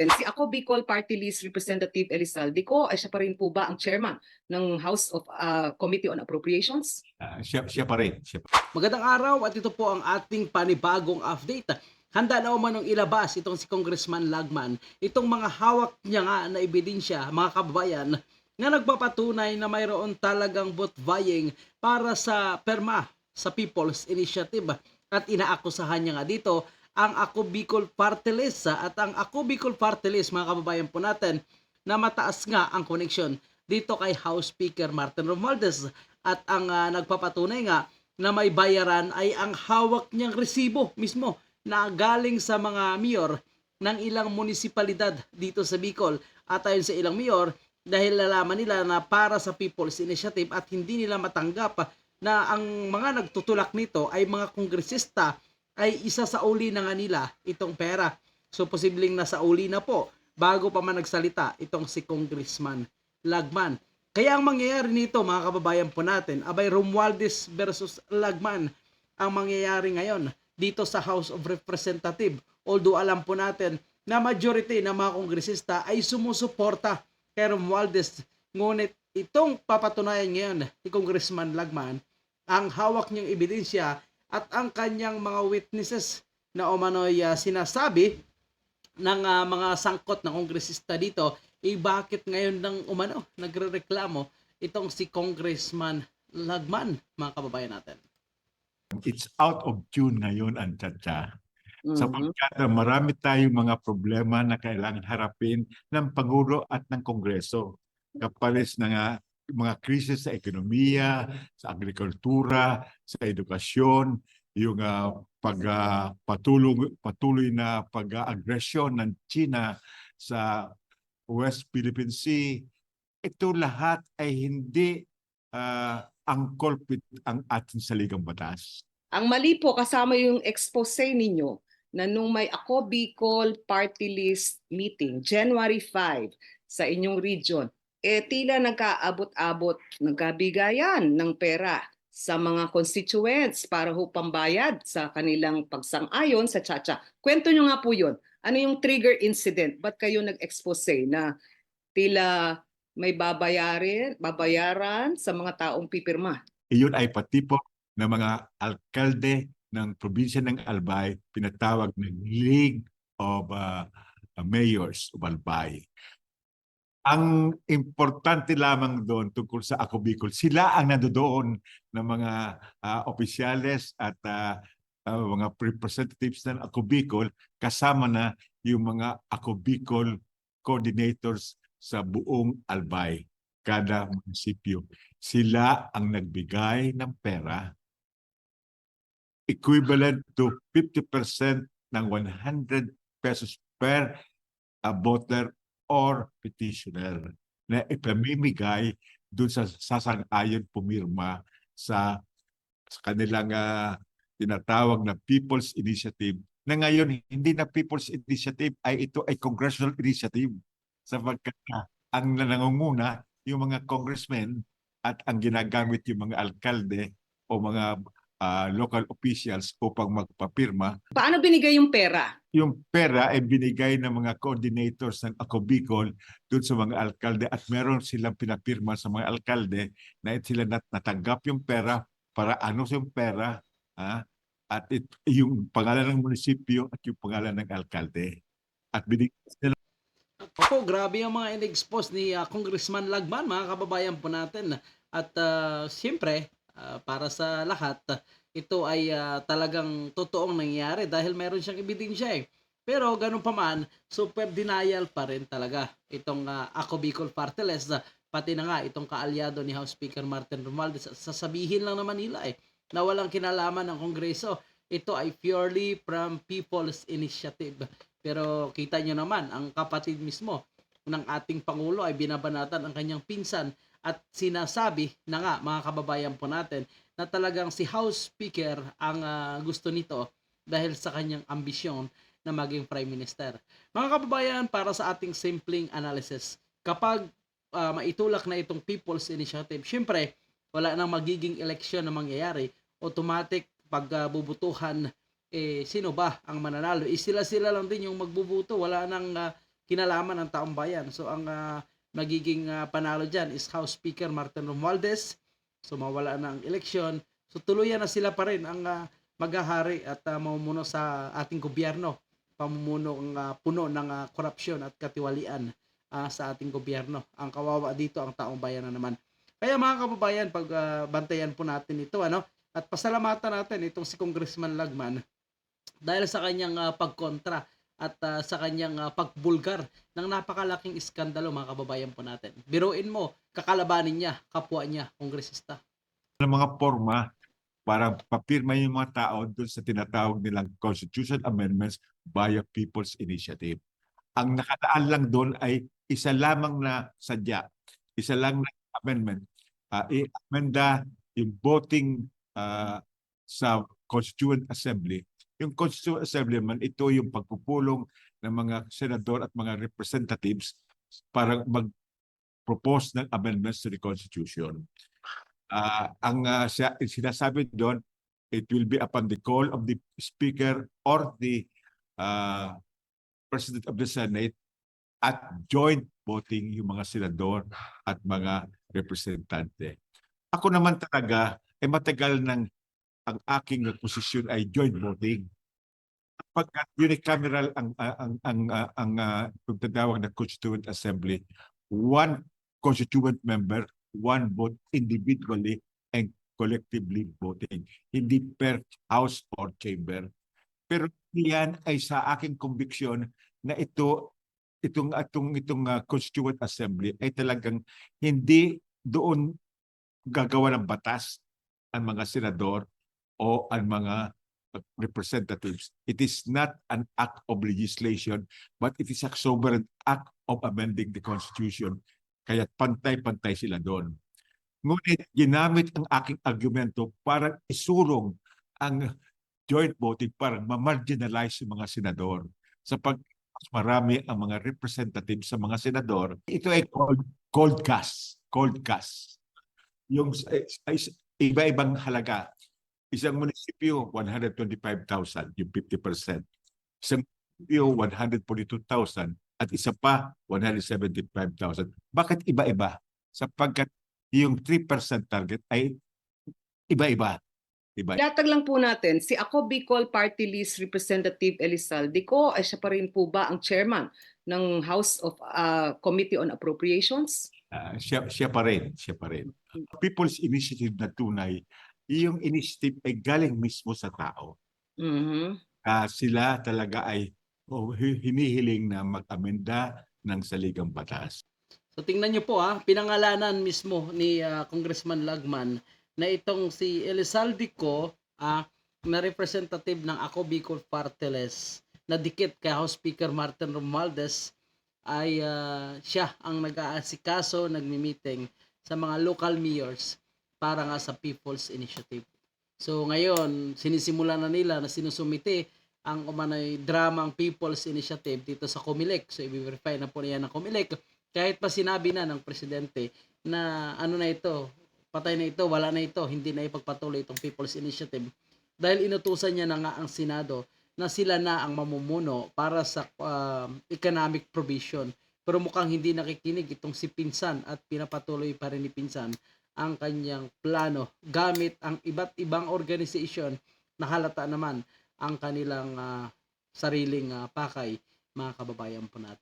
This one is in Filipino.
Si ako Bicol Party List Representative Elizalde ko ay siya pa rin po ba ang chairman ng House of ah, Committee on Appropriations? Ah, siya, siya pa rin. Siya pa. Magandang araw at ito po ang ating panibagong update. Handa na umanong ilabas itong si Congressman Lagman, itong mga hawak niya nga na ebidensya, mga kababayan, na nagpapatunay na mayroon talagang vote vying para sa perma sa People's Initiative. At inaakusahan niya nga dito ang Ako Bicol Party at ang Ako Bicol Party mga kababayan po natin, na mataas nga ang connection dito kay House Speaker Martin Romualdez. At ang ah, nagpapatunay nga na may bayaran ay ang hawak niyang resibo mismo na galing sa mga mayor ng ilang munisipalidad dito sa Bicol. At ayon sa ilang mayor dahil lalaman nila na para sa People's Initiative at hindi nila matanggap na ang mga nagtutulak nito ay mga kongresista ay isa sa uli na nga nila itong pera. So posibleng nasa uli na po bago pa man nagsalita itong si Congressman Lagman. Kaya ang mangyayari nito mga kababayan po natin, abay Romualdez versus Lagman ang mangyayari ngayon dito sa House of Representative. Although alam po natin na majority ng mga kongresista ay sumusuporta kay Romualdez. Ngunit itong papatunayan ngayon ni Congressman Lagman, ang hawak niyang ebidensya at ang kanyang mga witnesses na umano'y ah, sinasabi ng ah, mga sangkot na kongresista dito, eh bakit ngayon nang umano nagrereklamo itong si Congressman Lagman, mga kababayan natin. It's out of tune ngayon ang tsa Mhm. sapagkat uh, marami tayong mga problema na kailangan harapin ng Pangulo at ng Kongreso. Kapalis na nga mga krisis sa ekonomiya, sa agrikultura, sa edukasyon, yung uh, pag, uh, patuloy, patuloy na pag-agresyon ng China sa West Philippine Sea. Ito lahat ay hindi uh, angkol pit ang ating saligang batas. Ang mali po kasama yung expose ninyo na nung may Ako Bicol Party List meeting, January 5, sa inyong region, eh tila nagkaabot-abot, nagkabigayan ng pera sa mga constituents para ho pambayad sa kanilang pagsang-ayon sa Chacha. Kwento nyo nga po yun. Ano yung trigger incident? Ba't kayo nag-expose na tila may babayarin, babayaran sa mga taong pipirma? Iyon ay patipok ng mga alkalde ng probinsya ng Albay, pinatawag ng League of uh, Mayors of Albay. Ang importante lamang doon tungkol sa Ako sila ang nandoon ng mga uh, opisyales at uh, uh, mga representatives ng Ako kasama na yung mga Ako coordinators sa buong Albay, kada munisipyo. Sila ang nagbigay ng pera equivalent to 50% ng 100 pesos per uh, voter or petitioner na ipamimigay doon sa sasang-ayon pumirma sa, sa kanilang uh, tinatawag na People's Initiative na ngayon hindi na People's Initiative ay ito ay Congressional Initiative sapagkat ang nangunguna yung mga congressmen at ang ginagamit yung mga alkalde o mga uh, local officials upang magpapirma. Paano binigay yung pera? Yung pera ay binigay ng mga coordinators ng Ako Bicol doon sa mga alkalde at meron silang pinapirma sa mga alkalde na sila nat natanggap yung pera para ano yung pera ha? at it, yung pangalan ng munisipyo at yung pangalan ng alkalde. At binigay sila Opo, grabe ang mga in-expose ni ah, Congressman Lagman, mga kababayan po natin. At ah, siyempre, ah, para sa lahat, ah, ito ay ah, talagang totoong nangyayari dahil meron siyang ebidensya eh. Pero ganun pa man, super denial pa rin talaga itong ah, Ako Bicol Party List. ah, pati na nga itong kaalyado ni House Speaker Martin Romualdez. Sasabihin lang naman nila eh, na walang kinalaman ng Kongreso. Ito ay purely from People's Initiative. Pero kita nyo naman, ang kapatid mismo ng ating Pangulo ay binabanatan ang kanyang pinsan at sinasabi na nga mga kababayan po natin na talagang si House Speaker ang ah, gusto nito dahil sa kanyang ambisyon na maging Prime Minister. Mga kababayan, para sa ating simpleng analysis, kapag ah, maitulak na itong People's Initiative, syempre, wala nang magiging eleksyon na mangyayari. Automatic, pag bubutuhan eh sino ba ang mananalo? Eh, sila-sila lang din yung magbubuto. Wala nang ah, kinalaman ng taong bayan. So ang ah, magiging ah, panalo dyan is House Speaker Martin Romualdez. So mawala na ang eleksyon. So tuluyan na sila pa rin ang ah, maghahari at ah, mamumuno sa ating gobyerno. Pamumuno ang ah, puno ng ah, korupsyon at katiwalian ah, sa ating gobyerno. Ang kawawa dito ang taong bayan na naman. Kaya mga kababayan, pag ah, bantayan po natin ito, ano? At pasalamatan natin itong si Congressman Lagman dahil sa kanyang ah, pagkontra at ah, sa kanyang ah, pagbulgar ng napakalaking iskandalo mga kababayan po natin. Biruin mo, kakalabanin niya, kapwa niya, kongresista. ng mga forma para papirma yung mga tao doon sa tinatawag nilang constitution amendments via People's Initiative. Ang nakataan lang doon ay isa lamang na sadya, isa lang na amendment. Uh, i-amenda yung voting ah, sa Constituent Assembly. Yung Constituent Assembly man, ito yung pagpupulong ng mga senador at mga representatives para mag-propose ng amendments to the Constitution. Ah, ang siya- sinasabi doon, it will be upon the call of the Speaker or the ah, President of the Senate at joint voting yung mga senador at mga representante. Ako naman talaga, ay matagal nang ang aking posisyon ay joint voting. Pagka unicameral ang ang ang ang, ah, ang ah, pagtatawag na Constituent Assembly, one constituent member one vote individually and collectively voting. Hindi per house or chamber. Pero yan ay sa aking conviction na ito itong atong itong uh, constituent assembly ay talagang hindi doon gagawa ng batas ang mga senador o ang mga representatives. It is not an act of legislation, but it is a sovereign act of amending the Constitution kaya pantay-pantay sila doon. Ngunit ginamit ang aking argumento para isurong ang joint voting para ma-marginalize yung mga senador. Sa pag mas marami ang mga representatives sa mga senador, ito ay cold, cold cast. Cold cast. Yung iba-ibang halaga. Isang munisipyo, 125,000, yung 50%. Isang munisipyo, 142,000 at isa pa 175,000. Bakit iba-iba? Sapagkat yung 3% target ay iba-iba. Iba. Latag lang po natin, si Ako Bicol Party List Representative Elizalde ko ay siya pa rin po ba ang chairman ng House of ah, Committee on Appropriations? Ah, siya, siya pa rin, siya pa rin. People's Initiative na tunay, yung initiative ay galing mismo sa tao. Mhm. Ah, sila talaga ay oh, hi- hinihiling na mag-amenda ng saligang batas. So tingnan niyo po ha, pinangalanan mismo ni ah, Congressman Lagman na itong si Elizalde ko ah, na representative ng Ako Bicol Party List na dikit kay House Speaker Martin Romualdez ay ah, siya ang nag-aasikaso, nagmi-meeting sa mga local mayors para nga sa People's Initiative. So ngayon, sinisimula na nila na sinusumite ang umano'y dramang People's Initiative dito sa Comelec. So i-verify na po niya ng Comelec kahit pa sinabi na ng presidente na ano na ito, patay na ito, wala na ito, hindi na ipagpatuloy itong People's Initiative dahil inutusan niya na nga ang Senado na sila na ang mamumuno para sa um, economic provision. Pero mukhang hindi nakikinig itong si Pinsan at pinapatuloy pa rin ni Pinsan ang kanyang plano gamit ang iba't ibang organization na halata naman ang kanilang ah, sariling ah, pakay mga kababayan po natin.